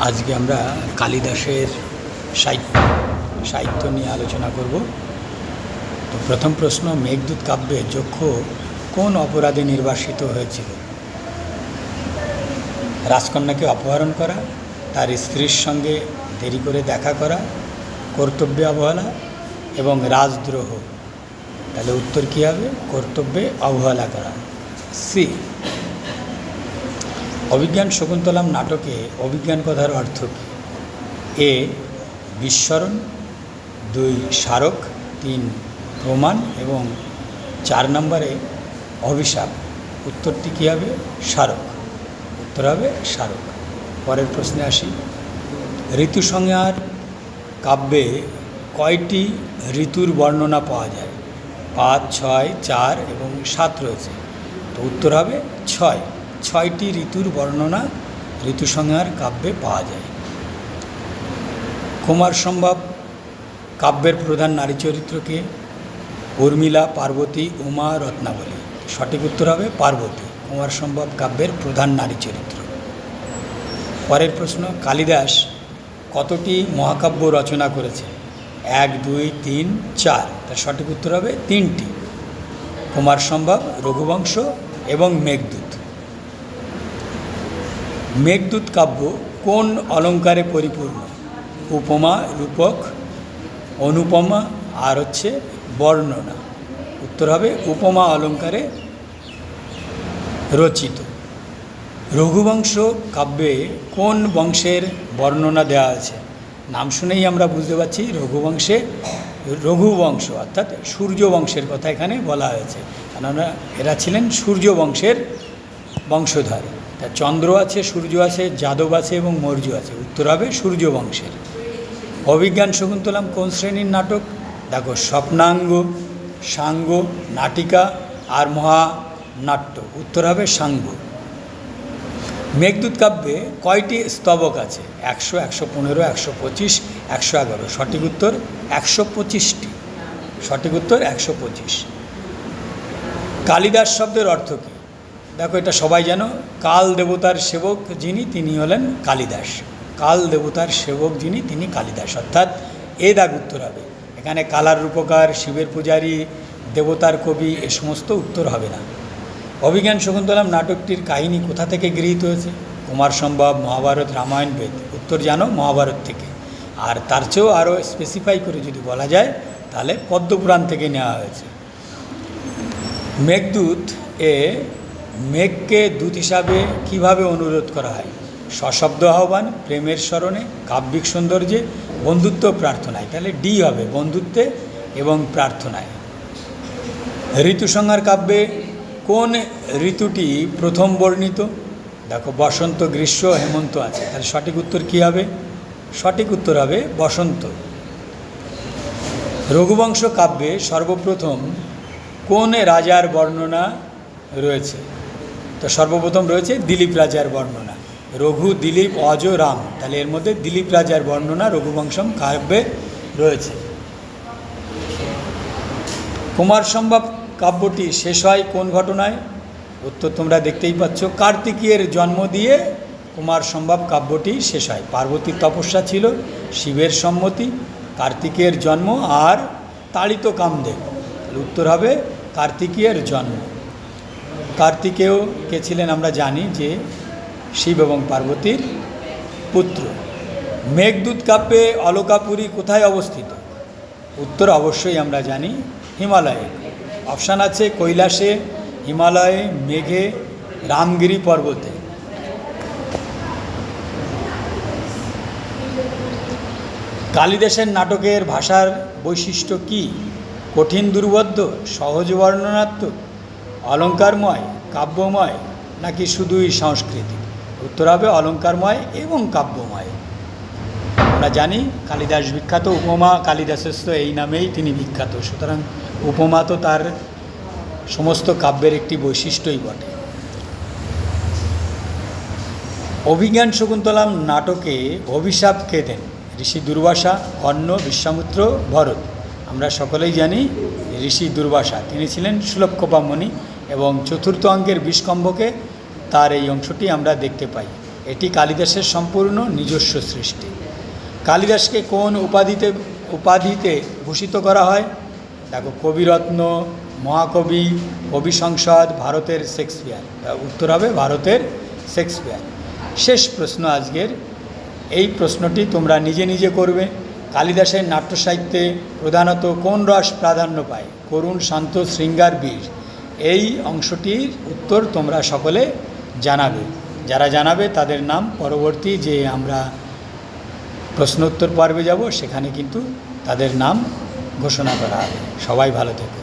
আজকে আমরা কালিদাসের সাহিত্য সাহিত্য নিয়ে আলোচনা করব। তো প্রথম প্রশ্ন, মেঘদূত কাব্যে যক্ষ কোন অপরাধে নির্বাসিত হয়েছিল? রাজকন্যাকে অপহরণ করা, তার স্ত্রীর সঙ্গে দেরি করে দেখা করা, কর্তব্যে অবহেলা এবং রাজদ্রোহ। তাহলে উত্তর কী হবে? কর্তব্যে অবহেলা করা। সি অভিজ্ঞান শকুন্তলাম নাটকে অভিজ্ঞান কথার অর্থ কী? এ, বিস্মরণ, দুই, স্মারক, তিন, প্রমাণ এবং চার নম্বরে অভিশাপ। উত্তরটি কী হবে? স্মারক। উত্তর হবে স্মারক। পরের প্রশ্নে আসি। ঋতুসংহার কাব্যে কয়টি ঋতুর বর্ণনা পাওয়া যায়? পাঁচ, ছয়, চার এবং সাত রয়েছে। তো উত্তর হবে ছয়। ছয়টি ঋতুর বর্ণনা ঋতুসংহার কাব্যে পাওয়া যায়। কুমার সম্ভব কাব্যের প্রধান নারী চরিত্রকে উর্মিলা, পার্বতী, উমা, রত্নাবলী। সঠিক উত্তর হবে পার্বতী, কুমার সম্ভব কাব্যের প্রধান নারী চরিত্র। পরের প্রশ্ন, কালিদাস কতটি মহাকাব্য রচনা করেছে? এক, দুই, তিন, চার। তার সঠিক উত্তর হবে তিনটি। কুমার সম্ভব, রঘুবংশ এবং মেঘদূত। মেঘদূত কাব্য কোন অলঙ্কারে পরিপূর্ণ? উপমা, রূপক, অনুপমা, আর হচ্ছে বর্ণনা। উত্তর হবে উপমা অলঙ্কারে রচিত। রঘুবংশ কাব্যে কোন বংশের বর্ণনা দেওয়া আছে? নাম শুনেই আমরা বুঝতে পারছি, রঘুবংশে রঘুবংশ, অর্থাৎ সূর্য বংশের কথা এখানে বলা হয়েছে। কেননা এরা ছিলেন সূর্য বংশের বংশধর। তা চন্দ্র আছে, সূর্য আছে, যাদব আছে এবং মৌর্য আছে। উত্তর হবে সূর্য বংশের। অভিজ্ঞান শকুন্তলাম কোন শ্রেণির নাটক? দেখো, স্বপ্নাঙ্গ, সাঙ্গ, নাটিকা আর মহা নাট্য উত্তর হবে সাঙ্গ। মেঘদূত কাব্যে কয়টি স্তবক আছে? একশো একশো পনেরো, একশো পঁচিশ, একশো এগারো। সঠিক উত্তর, একশো পঁচিশটি। সঠিক উত্তর, একশো পঁচিশ। কালিদাস শব্দের অর্থ কী? দেখো, এটা সবাই জানো, কাল দেবতার সেবক যিনি, তিনি হলেন কালিদাস। কাল দেবতার সেবক যিনি, তিনি কালিদাস। অর্থাৎ এ দাগ উত্তর হবে। এখানে কালার রূপকার, শিবের পূজারী, দেবতার কবি, এ সমস্ত উত্তর হবে না। অভিজ্ঞান শকুন্তলাম নাটকটির কাহিনী কোথা থেকে গৃহীত হয়েছে? কুমার সম্ভব, মহাভারত, রামায়ণ, বেদ। উত্তর জানো মহাভারত থেকে। আর তার চেয়েও আরও স্পেসিফাই করে যদি বলা যায়, তাহলে পদ্মপুরাণ থেকে নেওয়া হয়েছে। মেঘদূত এ মেঘকে দূত হিসাবে কীভাবে অনুরোধ করা হয়? সশব্দ আহ্বান, প্রেমের স্মরণে, কাব্যিক সৌন্দর্যে, বন্ধুত্ব প্রার্থনায়। তাহলে ডি হবে বন্ধুত্বে এবং প্রার্থনায়। ঋতুসংহার কাব্যে কোন ঋতুটি প্রথম বর্ণিত? দেখো, বসন্ত, গ্রীষ্ম, হেমন্ত আছে। তাহলে সঠিক উত্তর কী হবে? সঠিক উত্তর হবে বসন্ত। রঘুবংশ কাব্যে সর্বপ্রথম কোন রাজার বর্ণনা রয়েছে? তো সর্বপ্রথম রয়েছে দিলীপ রাজার বর্ণনা। রঘু, দিলীপ, অজ, রাম। তাহলে এর মধ্যে দিলীপ রাজার বর্ণনা রঘুবংশম কাব্যে রয়েছে। কুমার সম্ভব কাব্যটি শেষ হয় কোন ঘটনায়? উত্তর তোমরা দেখতেই পাচ্ছ, কার্তিকীয়ের জন্ম দিয়ে কুমার সম্ভব কাব্যটি শেষ হয়। পার্বতীর তপস্যা ছিল, শিবের সম্মতি কার্তিকের জন্ম আর তাড়িত কামদেব। উত্তর হবে কার্তিকীয়ের জন্ম। কার্তিকেয় কে ছিলেন আমরা জানি যে শিব এবং পার্বতীর পুত্র। মেঘদূত কাব্যে অলকাপুরী কোথায় অবস্থিত? উত্তর অবশ্যই আমরা জানি হিমালয়ে। অপশান আছে কৈলাসে, হিমালয়ে, মেঘে, রামগিরি পর্বতে। কালিদাসের নাটকের ভাষার বৈশিষ্ট্য কি? কঠিন দুর্বোধ্য, সহজ বর্ণনাত্মক? অলঙ্কারময়, কাব্যময়, নাকি শুধুই সাংস্কৃতিক? উত্তর হবে অলঙ্কারময় এবং কাব্যময়। আমরা জানি কালিদাস বিখ্যাত, উপমা কালিদাসস্য এই নামেই তিনি বিখ্যাত। সুতরাং উপমা তো তার সমস্ত কাব্যের একটি বৈশিষ্ট্যই বটে। অভিজ্ঞান শকুন্তলাম নাটকে অভিশাপ কে দেন? ঋষি দুর্বাসা, কর্ণ, বিশ্বামিত্র, ভরত। আমরা সকলেই জানি ঋষি দুর্বাসা। তিনি ছিলেন সুলভকোপা মুনি এবং চতুর্থ অঙ্কের বিষকম্ভকে তার এই অংশটি আমরা দেখতে পাই। এটি কালিদাসের সম্পূর্ণ নিজস্ব সৃষ্টি। কালিদাসকে কোন উপাধিতে উপাধিতে ভূষিত করা হয়? দেখো, কবিরত্ন, মহাকবি, কবি সংসদ, ভারতের শেক্সপিয়ার। উত্তর হবে ভারতের শেক্সপিয়ার। শেষ প্রশ্ন আজকের। এই প্রশ্নটি তোমরা নিজে নিজে করবে। কালিদাসের নাট্য সাহিত্যে প্রধানত কোন রস প্রাধান্য পায়? করুণ শান্ত শৃঙ্গার বীর। এই অংশটির উত্তর তোমরা সকলে জানাবে। যারা জানাবে, তাদের নাম পরবর্তী যে আমরা প্রশ্নোত্তর পর্বে যাব, সেখানে কিন্তু তাদের নাম ঘোষণা করা হবে। সবাই ভালো থেকো।